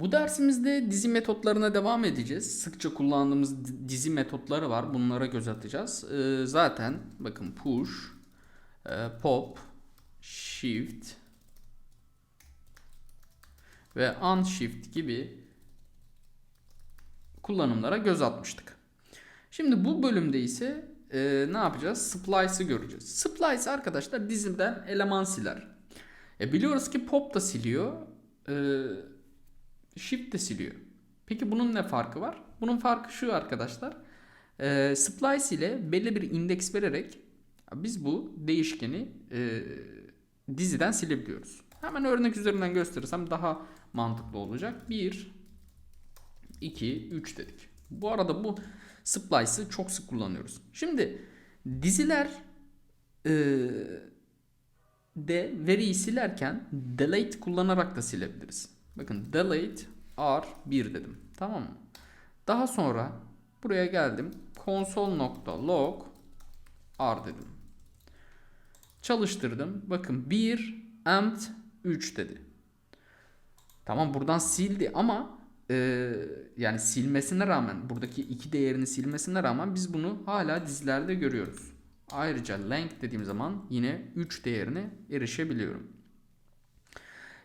Bu dersimizde dizi metotlarına devam edeceğiz. Sıkça kullandığımız di- dizi metotları var. Bunlara göz atacağız. Ee, zaten bakın push, e, pop, shift ve unshift gibi kullanımlara göz atmıştık. Şimdi bu bölümde ise e, ne yapacağız? Splice'ı göreceğiz. Splice arkadaşlar diziden eleman siler. E, biliyoruz ki pop da siliyor. E, shift de siliyor. Peki bunun ne farkı var? Bunun farkı şu arkadaşlar. E, splice ile belli bir indeks vererek biz bu değişkeni e, diziden silebiliyoruz. Hemen örnek üzerinden gösterirsem daha mantıklı olacak. 1, 2, 3 dedik. Bu arada bu splice'ı çok sık kullanıyoruz. Şimdi diziler e, de veriyi silerken delete kullanarak da silebiliriz. Bakın delete r1 dedim. Tamam mı? Daha sonra buraya geldim. console.log r dedim. Çalıştırdım. Bakın 1 empt 3 dedi. Tamam buradan sildi ama e, yani silmesine rağmen buradaki iki değerini silmesine rağmen biz bunu hala dizilerde görüyoruz. Ayrıca length dediğim zaman yine 3 değerine erişebiliyorum.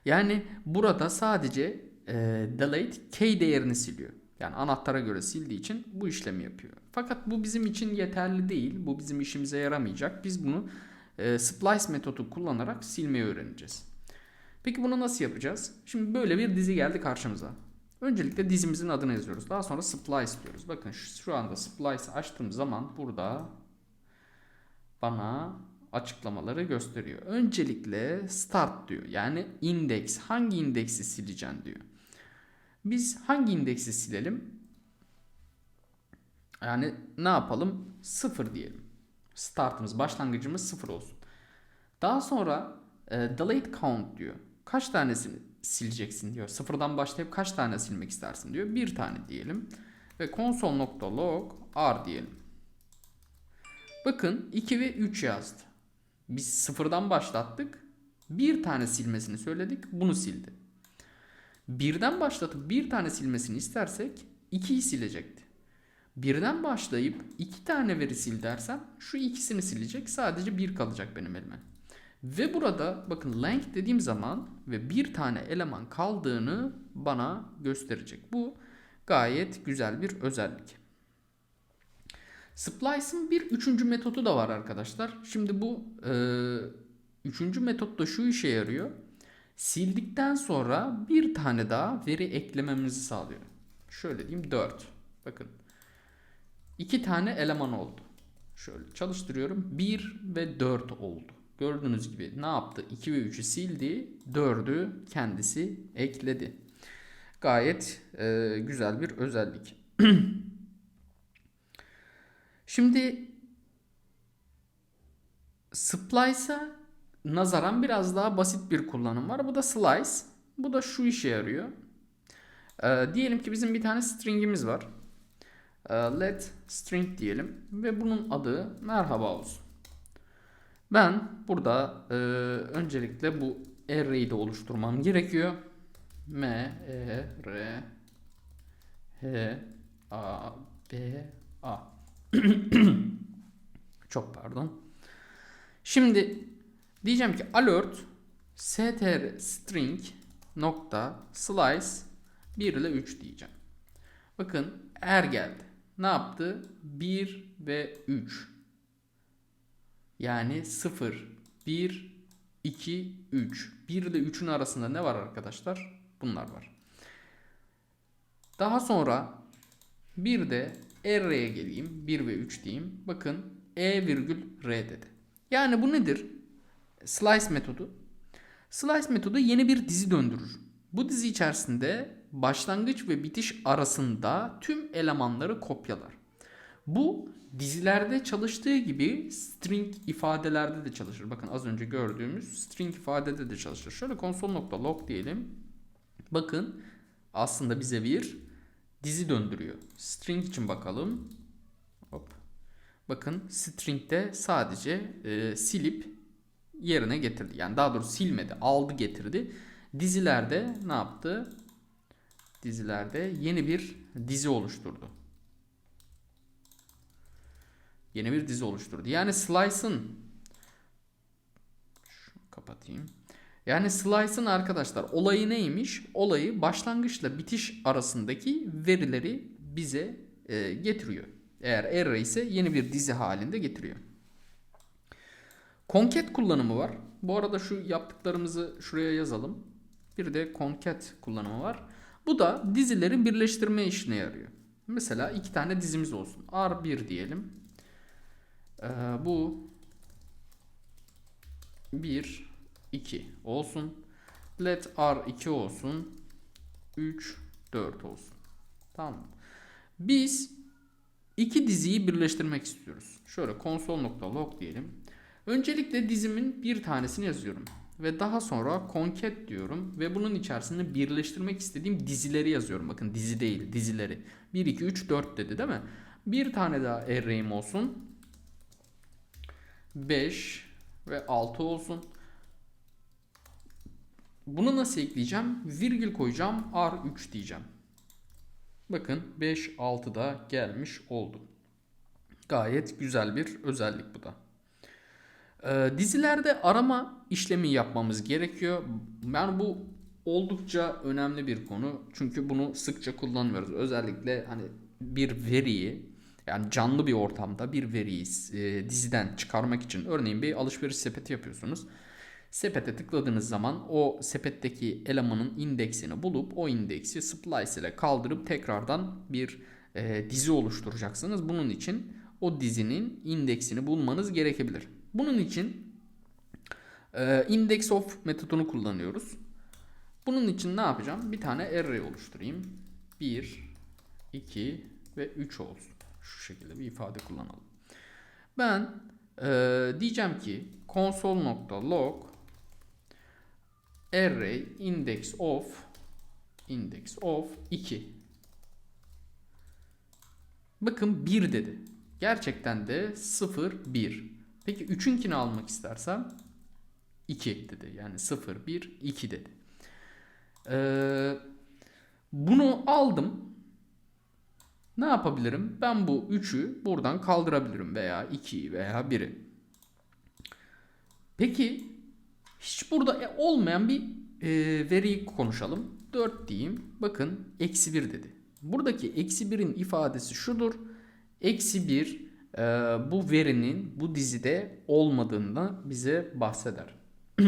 Yani burada sadece e, delete key değerini siliyor. Yani anahtara göre sildiği için bu işlemi yapıyor. Fakat bu bizim için yeterli değil. Bu bizim işimize yaramayacak. Biz bunu e, splice metodu kullanarak silmeyi öğreneceğiz. Peki bunu nasıl yapacağız? Şimdi böyle bir dizi geldi karşımıza. Öncelikle dizimizin adını yazıyoruz. Daha sonra splice diyoruz. Bakın şu şu anda splice açtığım zaman burada bana açıklamaları gösteriyor. Öncelikle start diyor. Yani indeks. Hangi indeksi sileceksin diyor. Biz hangi indeksi silelim? Yani ne yapalım? Sıfır diyelim. Startımız, başlangıcımız sıfır olsun. Daha sonra e, delete count diyor. Kaç tanesini sileceksin diyor. Sıfırdan başlayıp kaç tane silmek istersin diyor. Bir tane diyelim. Ve console.log r diyelim. Bakın 2 ve 3 yazdı. Biz sıfırdan başlattık. Bir tane silmesini söyledik. Bunu sildi. Birden başlatıp bir tane silmesini istersek 2'yi silecekti. Birden başlayıp iki tane veri sil dersem şu ikisini silecek. Sadece bir kalacak benim elime. Ve burada bakın length dediğim zaman ve bir tane eleman kaldığını bana gösterecek. Bu gayet güzel bir özellik. Splice'ın bir üçüncü metodu da var arkadaşlar. Şimdi bu e, üçüncü metot da şu işe yarıyor. Sildikten sonra bir tane daha veri eklememizi sağlıyor. Şöyle diyeyim 4. Bakın. iki tane eleman oldu. Şöyle çalıştırıyorum. 1 ve 4 oldu. Gördüğünüz gibi ne yaptı? 2 ve 3'ü sildi. 4'ü kendisi ekledi. Gayet e, güzel bir özellik. Şimdi Splice'a nazaran biraz daha basit bir kullanım var. Bu da slice. Bu da şu işe yarıyor. Ee, diyelim ki bizim bir tane stringimiz var. Ee, let string diyelim ve bunun adı merhaba olsun. Ben burada e, öncelikle bu array'i de oluşturmam gerekiyor. M, E, R, H, A, B, A. Çok pardon. Şimdi diyeceğim ki alert str string nokta slice 1 ile 3 diyeceğim. Bakın er geldi. Ne yaptı? 1 ve 3. Yani 0, 1, 2, 3. 1 ile 3'ün arasında ne var arkadaşlar? Bunlar var. Daha sonra bir de array'e geleyim. 1 ve 3 diyeyim. Bakın e virgül r dedi. Yani bu nedir? Slice metodu. Slice metodu yeni bir dizi döndürür. Bu dizi içerisinde başlangıç ve bitiş arasında tüm elemanları kopyalar. Bu dizilerde çalıştığı gibi string ifadelerde de çalışır. Bakın az önce gördüğümüz string ifadede de çalışır. Şöyle console.log diyelim. Bakın aslında bize bir dizi döndürüyor. String için bakalım. Hop. Bakın string'de sadece e, silip yerine getirdi. Yani daha doğrusu silmedi, aldı getirdi. Dizilerde ne yaptı? dizilerde yeni bir dizi oluşturdu. Yeni bir dizi oluşturdu. Yani slice'ın kapatayım. Yani slice'ın arkadaşlar olayı neymiş? Olayı başlangıçla bitiş arasındaki verileri bize e, getiriyor. Eğer array ise yeni bir dizi halinde getiriyor. Concat kullanımı var. Bu arada şu yaptıklarımızı şuraya yazalım. Bir de concat kullanımı var. Bu da dizilerin birleştirme işine yarıyor. Mesela iki tane dizimiz olsun. R1 diyelim. Ee, bu 1, 2 olsun. Let R2 olsun. 3, 4 olsun. Tamam. Biz iki diziyi birleştirmek istiyoruz. Şöyle console.log diyelim. Öncelikle dizimin bir tanesini yazıyorum. Ve daha sonra concat diyorum. Ve bunun içerisinde birleştirmek istediğim dizileri yazıyorum. Bakın dizi değil dizileri. 1, 2, 3, 4 dedi değil mi? Bir tane daha array'im olsun. 5 ve 6 olsun. Bunu nasıl ekleyeceğim? Virgül koyacağım. R3 diyeceğim. Bakın 5, 6 da gelmiş oldu. Gayet güzel bir özellik bu da. Ee, dizilerde arama işlemi yapmamız gerekiyor. Yani bu oldukça önemli bir konu. Çünkü bunu sıkça kullanmıyoruz. Özellikle hani bir veriyi yani canlı bir ortamda bir veriyi e, diziden çıkarmak için örneğin bir alışveriş sepeti yapıyorsunuz. Sepete tıkladığınız zaman o sepetteki elemanın indeksini bulup o indeksi splice ile kaldırıp tekrardan bir e, dizi oluşturacaksınız. Bunun için o dizinin indeksini bulmanız gerekebilir. Bunun için e, index of metodunu kullanıyoruz. Bunun için ne yapacağım? Bir tane array oluşturayım. 1, 2 ve 3 olsun. Şu şekilde bir ifade kullanalım. Ben e, diyeceğim ki console.log array index of index of 2 Bakın 1 dedi. Gerçekten de 0 1. Peki 3'ünkini almak istersem 2 dedi. Yani 0 1 2 dedi. Ee, bunu aldım. Ne yapabilirim? Ben bu 3'ü buradan kaldırabilirim veya 2'yi veya 1'i. Peki hiç burada e, olmayan bir e, veriyi konuşalım. 4 diyeyim. Bakın eksi 1 dedi. Buradaki eksi 1'in ifadesi şudur. Eksi 1 e, bu verinin bu dizide olmadığından bize bahseder.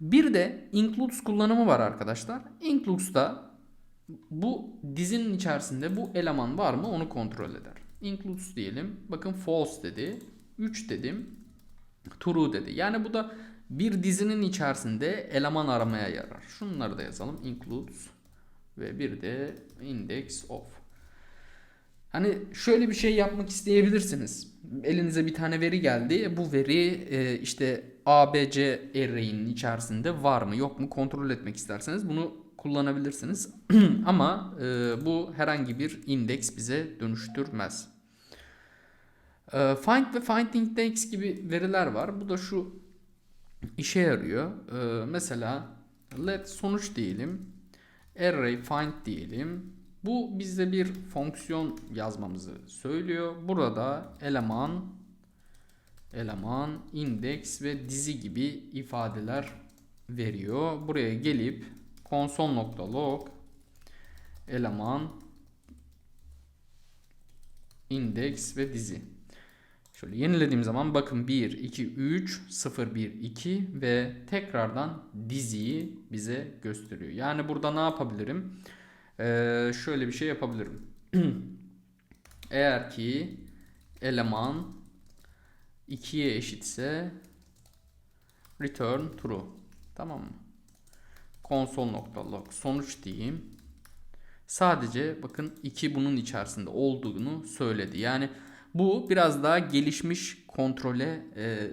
bir de includes kullanımı var arkadaşlar. Includes'ta bu dizinin içerisinde bu eleman var mı onu kontrol eder. Includes diyelim. Bakın false dedi. 3 dedim. True dedi. Yani bu da bir dizinin içerisinde eleman aramaya yarar. Şunları da yazalım. Includes ve bir de index of. Hani şöyle bir şey yapmak isteyebilirsiniz. Elinize bir tane veri geldi. Bu veri e, işte ABC array'inin içerisinde var mı yok mu kontrol etmek isterseniz bunu kullanabilirsiniz. Ama e, bu herhangi bir indeks bize dönüştürmez. E, find ve find index gibi veriler var. Bu da şu işe yarıyor. E, mesela let sonuç diyelim. Array find diyelim. Bu bize bir fonksiyon yazmamızı söylüyor. Burada eleman, eleman, index ve dizi gibi ifadeler veriyor. Buraya gelip console.log eleman, index ve dizi. Şöyle yenilediğim zaman bakın 1, 2, 3, 0, 1, 2 ve tekrardan diziyi bize gösteriyor. Yani burada ne yapabilirim? Ee, şöyle bir şey yapabilirim. Eğer ki eleman 2'ye eşitse return true. Tamam mı? console.log sonuç diyeyim. Sadece bakın 2 bunun içerisinde olduğunu söyledi. Yani bu biraz daha gelişmiş kontrole e,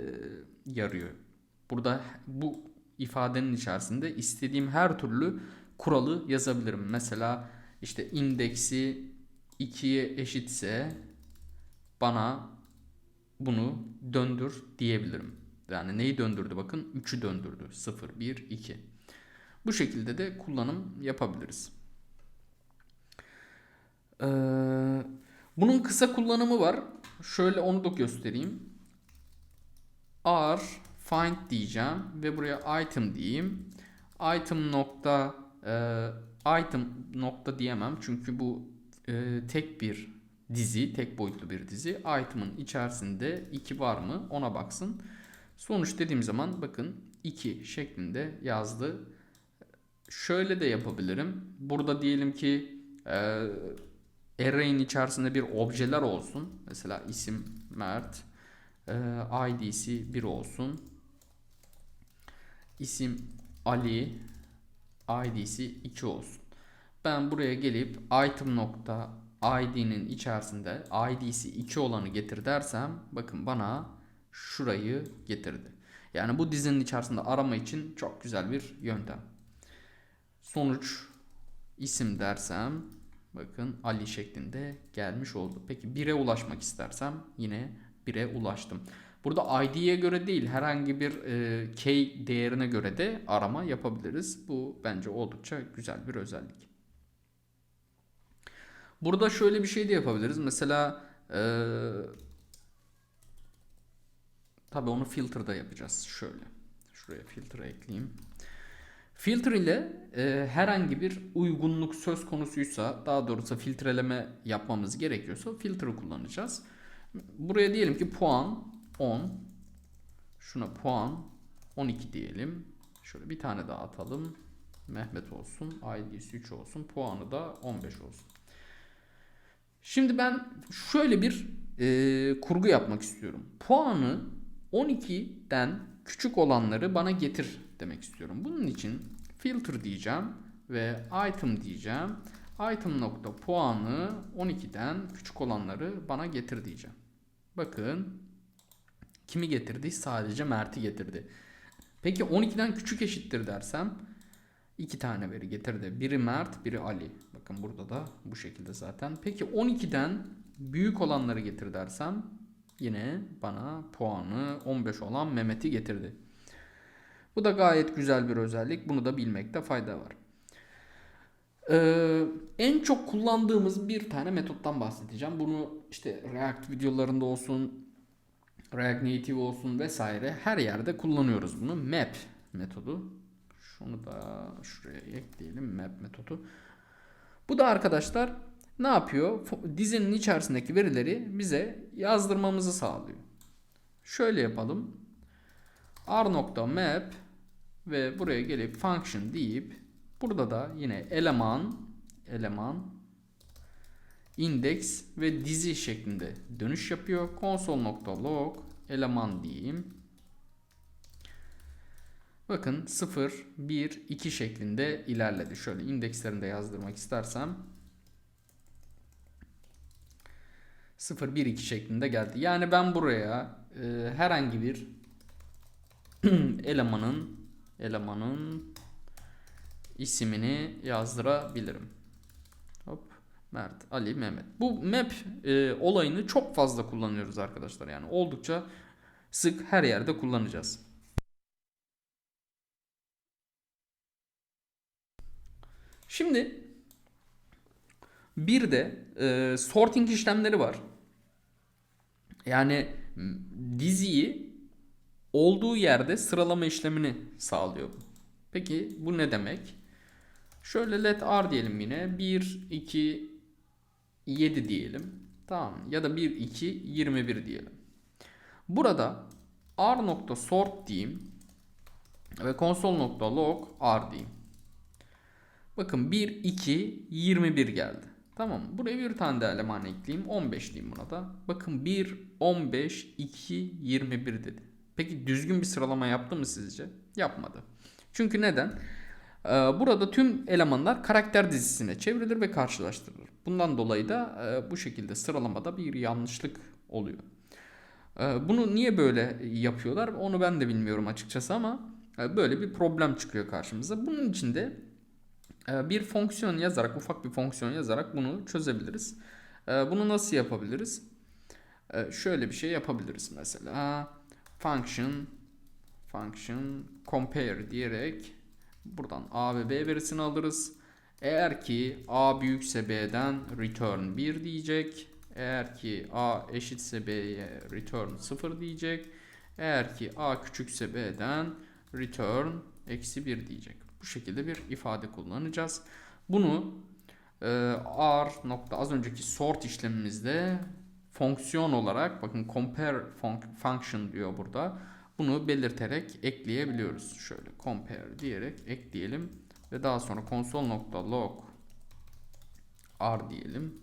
yarıyor. Burada bu ifadenin içerisinde istediğim her türlü kuralı yazabilirim. Mesela işte indeksi 2'ye eşitse bana bunu döndür diyebilirim. Yani neyi döndürdü bakın 3'ü döndürdü. 0, 1, 2. Bu şekilde de kullanım yapabiliriz. Ee, bunun kısa kullanımı var. Şöyle onu da göstereyim. R find diyeceğim ve buraya item diyeyim. Item nokta e, item nokta diyemem çünkü bu e, tek bir dizi, tek boyutlu bir dizi. Item'ın içerisinde 2 var mı ona baksın. Sonuç dediğim zaman bakın 2 şeklinde yazdı. Şöyle de yapabilirim. Burada diyelim ki e, array'in içerisinde bir objeler olsun. Mesela isim Mert, e, ID'si 1 olsun. İsim Ali, ID'si 2 olsun. Ben buraya gelip item nokta id'nin içerisinde id'si 2 olanı getir dersem bakın bana şurayı getirdi. Yani bu dizinin içerisinde arama için çok güzel bir yöntem. Sonuç isim dersem bakın Ali şeklinde gelmiş oldu. Peki 1'e ulaşmak istersem yine 1'e ulaştım. Burada ID'ye göre değil herhangi bir e, key değerine göre de arama yapabiliriz. Bu bence oldukça güzel bir özellik. Burada şöyle bir şey de yapabiliriz. Mesela e, tabii onu filter'da yapacağız. Şöyle. Şuraya filtre ekleyeyim. Filtre ile e, herhangi bir uygunluk söz konusuysa, daha doğrusu filtreleme yapmamız gerekiyorsa filtre kullanacağız. Buraya diyelim ki puan 10. Şuna puan 12 diyelim. Şöyle bir tane daha atalım. Mehmet olsun. ID'si 3 olsun. Puanı da 15 olsun. Şimdi ben şöyle bir e, kurgu yapmak istiyorum. Puanı 12'den küçük olanları bana getir demek istiyorum. Bunun için filter diyeceğim ve item diyeceğim. Item nokta puanı 12'den küçük olanları bana getir diyeceğim. Bakın kimi getirdi? Sadece Mert'i getirdi. Peki 12'den küçük eşittir dersem iki tane veri getirdi. Biri Mert, biri Ali. Bakın burada da bu şekilde zaten. Peki 12'den büyük olanları getir dersem yine bana puanı 15 olan Mehmet'i getirdi. Bu da gayet güzel bir özellik. Bunu da bilmekte fayda var. Ee, en çok kullandığımız bir tane metottan bahsedeceğim. Bunu işte React videolarında olsun, React Native olsun vesaire her yerde kullanıyoruz bunu. Map metodu. Şunu da şuraya ekleyelim map metodu. Bu da arkadaşlar ne yapıyor? Dizinin içerisindeki verileri bize yazdırmamızı sağlıyor. Şöyle yapalım. r.map ve buraya gelip function deyip burada da yine eleman eleman index ve dizi şeklinde dönüş yapıyor. Console.log eleman diyeyim. Bakın 0, 1, 2 şeklinde ilerledi. Şöyle indekslerini de yazdırmak istersem 0, 1, 2 şeklinde geldi. Yani ben buraya e, herhangi bir elemanın elemanın ismini yazdırabilirim. Hop. Mert, Ali, Mehmet. Bu map e, olayını çok fazla kullanıyoruz arkadaşlar. Yani oldukça sık her yerde kullanacağız. Şimdi bir de e, sorting işlemleri var. Yani diziyi olduğu yerde sıralama işlemini sağlıyor. Peki bu ne demek? Şöyle let r diyelim yine. 1, 2, 7 diyelim. Tamam. Ya da 1, 2, 21 diyelim. Burada r nokta sort diyeyim. Ve console.log r diyeyim. Bakın 1, 2, 21 geldi. Tamam? Buraya bir tane de eleman ekleyeyim. 15 diyeyim buna da. Bakın 1, 15, 2, 21 dedi. Peki düzgün bir sıralama yaptı mı sizce? Yapmadı. Çünkü neden? Ee, burada tüm elemanlar karakter dizisine çevrilir ve karşılaştırılır. Bundan dolayı da e, bu şekilde sıralamada bir yanlışlık oluyor. Ee, bunu niye böyle yapıyorlar onu ben de bilmiyorum açıkçası ama e, böyle bir problem çıkıyor karşımıza. Bunun için de bir fonksiyon yazarak, ufak bir fonksiyon yazarak bunu çözebiliriz. Bunu nasıl yapabiliriz? Şöyle bir şey yapabiliriz mesela. Function function compare diyerek Buradan A ve B verisini alırız. Eğer ki A büyükse B'den return 1 diyecek. Eğer ki A eşitse B'ye return 0 diyecek. Eğer ki A küçükse B'den return eksi 1 diyecek. Bu şekilde bir ifade kullanacağız. Bunu e, R nokta az önceki sort işlemimizde fonksiyon olarak bakın compare fun- function diyor burada. Bunu belirterek ekleyebiliyoruz. Şöyle compare diyerek ekleyelim ve daha sonra console.log r diyelim.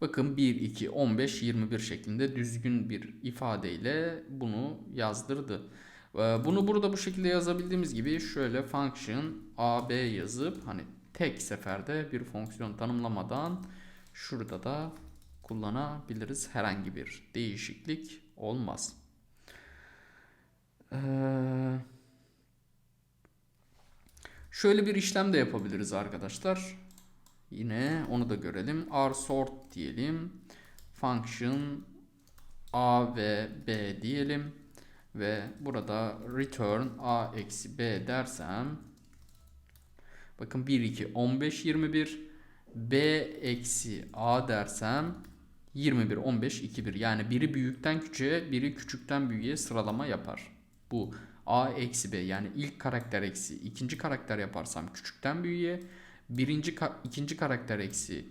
Bakın 1, 2, 15, 21 şeklinde düzgün bir ifadeyle bunu yazdırdı. Ee, Bunu burada bu şekilde yazabildiğimiz gibi şöyle function ab yazıp hani tek seferde bir fonksiyon tanımlamadan şurada da kullanabiliriz. Herhangi bir değişiklik olmaz. Ee, şöyle bir işlem de yapabiliriz arkadaşlar. Yine onu da görelim. R sort diyelim. Function A ve B diyelim. Ve burada return A eksi B dersem bakın 1, 2, 15, 21 B eksi A dersem 21, 15, 2, 1 yani biri büyükten küçüğe biri küçükten büyüğe sıralama yapar. Bu A eksi B yani ilk karakter eksi ikinci karakter yaparsam küçükten büyüğe birinci ka- ikinci karakter eksi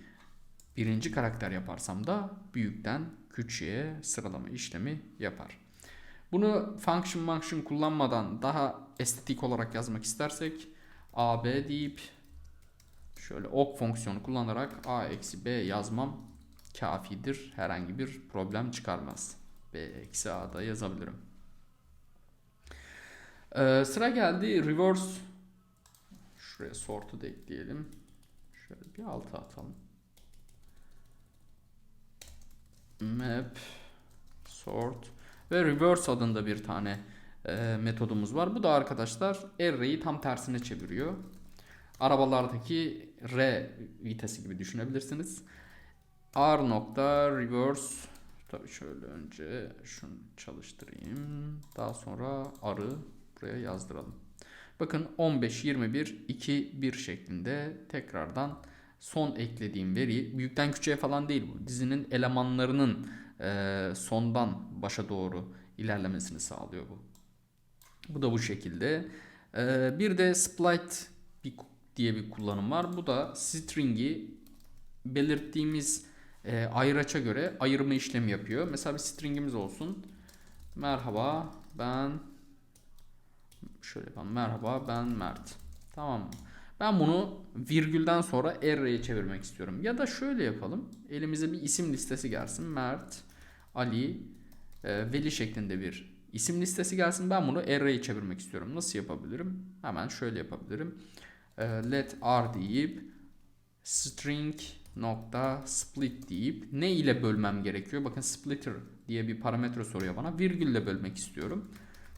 birinci karakter yaparsam da büyükten küçüğe sıralama işlemi yapar. Bunu function function kullanmadan daha estetik olarak yazmak istersek AB deyip şöyle ok fonksiyonu kullanarak A eksi B yazmam kafidir. Herhangi bir problem çıkarmaz. B eksi A'da yazabilirim. Ee, sıra geldi reverse Şuraya sort'u da ekleyelim. Şöyle bir alta atalım. Map sort ve reverse adında bir tane e, metodumuz var. Bu da arkadaşlar array'i tam tersine çeviriyor. Arabalardaki R vitesi gibi düşünebilirsiniz. R nokta reverse tabii şöyle önce şunu çalıştırayım. Daha sonra R'ı buraya yazdıralım. Bakın 15, 21, 2, 1 şeklinde tekrardan son eklediğim veri büyükten küçüğe falan değil bu. Dizinin elemanlarının e, sondan başa doğru ilerlemesini sağlıyor bu. Bu da bu şekilde. E, bir de split diye bir kullanım var. Bu da string'i belirttiğimiz e, ayraça göre ayırma işlemi yapıyor. Mesela bir stringimiz olsun. Merhaba ben Şöyle yapalım. Merhaba ben Mert. Tamam mı? Ben bunu virgülden sonra array'e çevirmek istiyorum. Ya da şöyle yapalım. Elimize bir isim listesi gelsin. Mert, Ali, e, Veli şeklinde bir isim listesi gelsin. Ben bunu array'e çevirmek istiyorum. Nasıl yapabilirim? Hemen şöyle yapabilirim. E, let r deyip string nokta split deyip ne ile bölmem gerekiyor? Bakın splitter diye bir parametre soruyor bana. Virgülle bölmek istiyorum.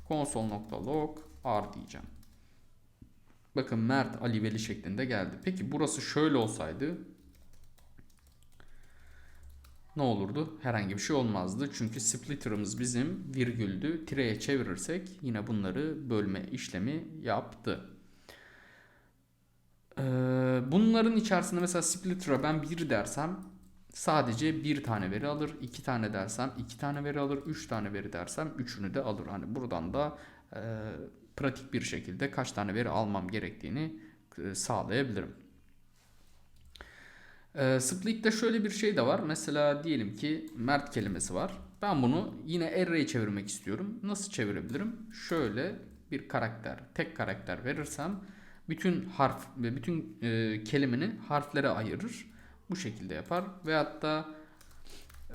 console.log R diyeceğim. Bakın Mert Ali Veli şeklinde geldi. Peki burası şöyle olsaydı ne olurdu? Herhangi bir şey olmazdı. Çünkü splitter'ımız bizim virgüldü. Tireye çevirirsek yine bunları bölme işlemi yaptı. Ee, bunların içerisinde mesela splitter'a ben 1 dersem sadece bir tane veri alır. 2 tane dersem 2 tane veri alır. 3 tane veri dersem 3'ünü de alır. Hani buradan da e, pratik bir şekilde kaç tane veri almam gerektiğini e, sağlayabilirim. E, Split'te şöyle bir şey de var. Mesela diyelim ki Mert kelimesi var. Ben bunu yine array'e çevirmek istiyorum. Nasıl çevirebilirim? Şöyle bir karakter, tek karakter verirsem bütün harf ve bütün e, kelimenin harflere ayırır. Bu şekilde yapar. Veyahut da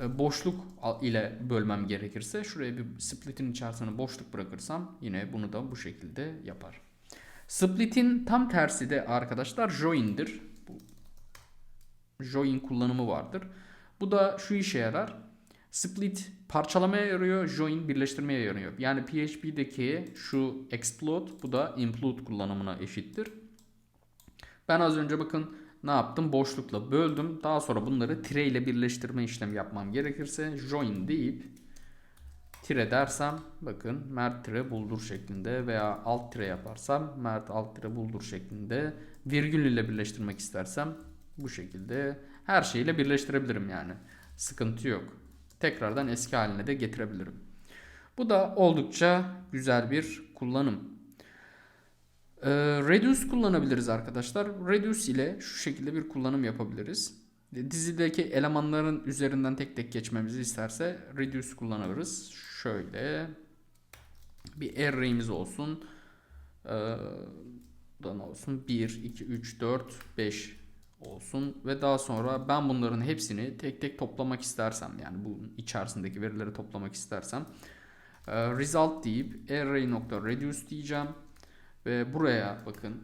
boşluk ile bölmem gerekirse şuraya bir split'in içerisine boşluk bırakırsam yine bunu da bu şekilde yapar. Split'in tam tersi de arkadaşlar join'dir. Bu join kullanımı vardır. Bu da şu işe yarar. Split parçalamaya yarıyor, join birleştirmeye yarıyor. Yani PHP'deki şu explode bu da include kullanımına eşittir. Ben az önce bakın ne yaptım? Boşlukla böldüm. Daha sonra bunları tire ile birleştirme işlemi yapmam gerekirse join deyip tire dersem bakın Mert tire buldur şeklinde veya alt tire yaparsam Mert alt tire buldur şeklinde virgül ile birleştirmek istersem bu şekilde her şeyle birleştirebilirim yani. Sıkıntı yok. Tekrardan eski haline de getirebilirim. Bu da oldukça güzel bir kullanım. Ee, Reduce kullanabiliriz arkadaşlar. Reduce ile şu şekilde bir kullanım yapabiliriz. Dizideki elemanların üzerinden tek tek geçmemizi isterse Reduce kullanabiliriz. Şöyle bir array'imiz olsun. Ee, olsun? 1, 2, 3, 4, 5 olsun ve daha sonra ben bunların hepsini tek tek toplamak istersem yani bunun içerisindeki verileri toplamak istersem e, result deyip array.reduce diyeceğim ve buraya bakın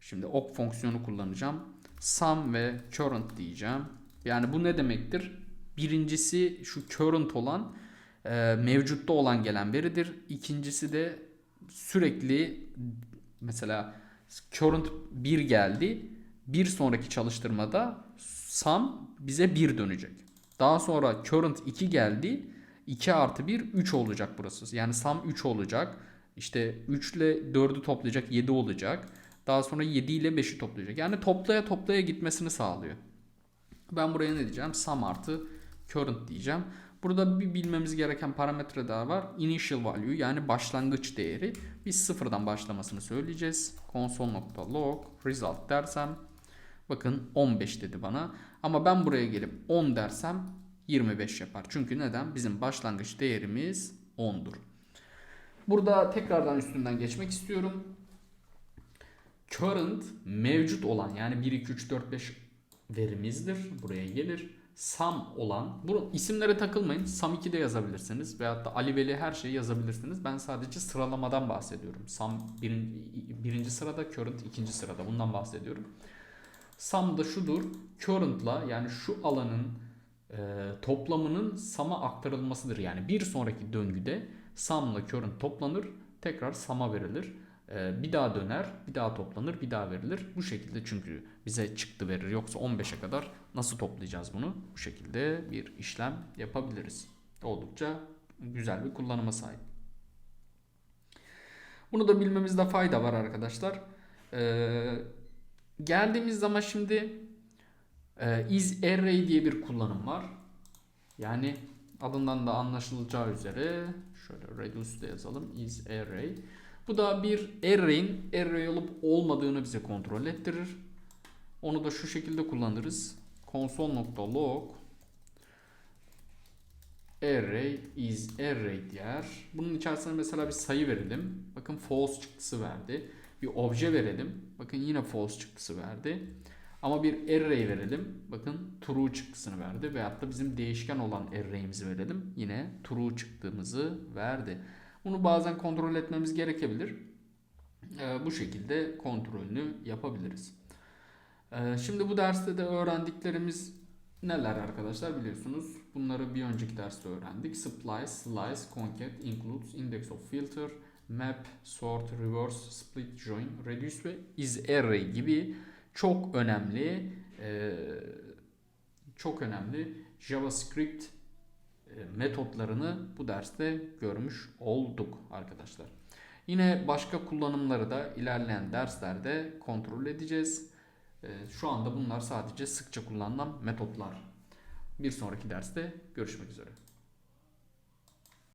şimdi ok fonksiyonu kullanacağım sum ve current diyeceğim yani bu ne demektir birincisi şu current olan e, mevcutta olan gelen veridir ikincisi de sürekli mesela current 1 geldi bir sonraki çalıştırmada sum bize 1 dönecek. Daha sonra current 2 geldi. 2 artı 1 3 olacak burası. Yani sum 3 olacak. İşte 3 ile 4'ü toplayacak 7 olacak. Daha sonra 7 ile 5'i toplayacak. Yani toplaya toplaya gitmesini sağlıyor. Ben buraya ne diyeceğim? Sum artı current diyeceğim. Burada bir bilmemiz gereken parametre daha var. Initial value yani başlangıç değeri. Biz sıfırdan başlamasını söyleyeceğiz. Console.log result dersem bakın 15 dedi bana. Ama ben buraya gelip 10 dersem 25 yapar. Çünkü neden? Bizim başlangıç değerimiz 10'dur. Burada tekrardan üstünden geçmek istiyorum. Current mevcut olan yani 1, 2, 3, 4, 5 verimizdir. Buraya gelir. Sum olan, bu isimlere takılmayın. Sum 2 de yazabilirsiniz. Veyahut da Ali Veli her şeyi yazabilirsiniz. Ben sadece sıralamadan bahsediyorum. Sum birinci, birinci sırada, current ikinci sırada. Bundan bahsediyorum. Sum da şudur. Current'la yani şu alanın e, toplamının sum'a aktarılmasıdır. Yani bir sonraki döngüde sum'la current toplanır. Tekrar sum'a verilir. E, bir daha döner, bir daha toplanır, bir daha verilir. Bu şekilde çünkü bize çıktı verir. Yoksa 15'e kadar nasıl toplayacağız bunu? Bu şekilde bir işlem yapabiliriz. Oldukça güzel bir kullanıma sahip. Bunu da bilmemizde fayda var arkadaşlar. Ee, geldiğimiz zaman şimdi e, is array diye bir kullanım var. Yani adından da anlaşılacağı üzere şöyle reduce de yazalım is array. Bu da bir array'in array olup olmadığını bize kontrol ettirir. Onu da şu şekilde kullanırız. console.log array is array diyer. Bunun içerisine mesela bir sayı verelim. Bakın false çıktısı verdi. Bir obje verelim. Bakın yine false çıktısı verdi. Ama bir array verelim. Bakın true çıktısını verdi. Veyahut da bizim değişken olan array'imizi verelim. Yine true çıktığımızı verdi. Bunu bazen kontrol etmemiz gerekebilir. Ee, bu şekilde kontrolünü yapabiliriz. Ee, şimdi bu derste de öğrendiklerimiz neler arkadaşlar biliyorsunuz. Bunları bir önceki derste öğrendik. Splice, slice, concat, includes, index of filter, map, sort, reverse, split, join, reduce ve is array gibi çok önemli e, çok önemli JavaScript e, metotlarını bu derste görmüş olduk arkadaşlar. Yine başka kullanımları da ilerleyen derslerde kontrol edeceğiz. E, şu anda bunlar sadece sıkça kullanılan metotlar. Bir sonraki derste görüşmek üzere.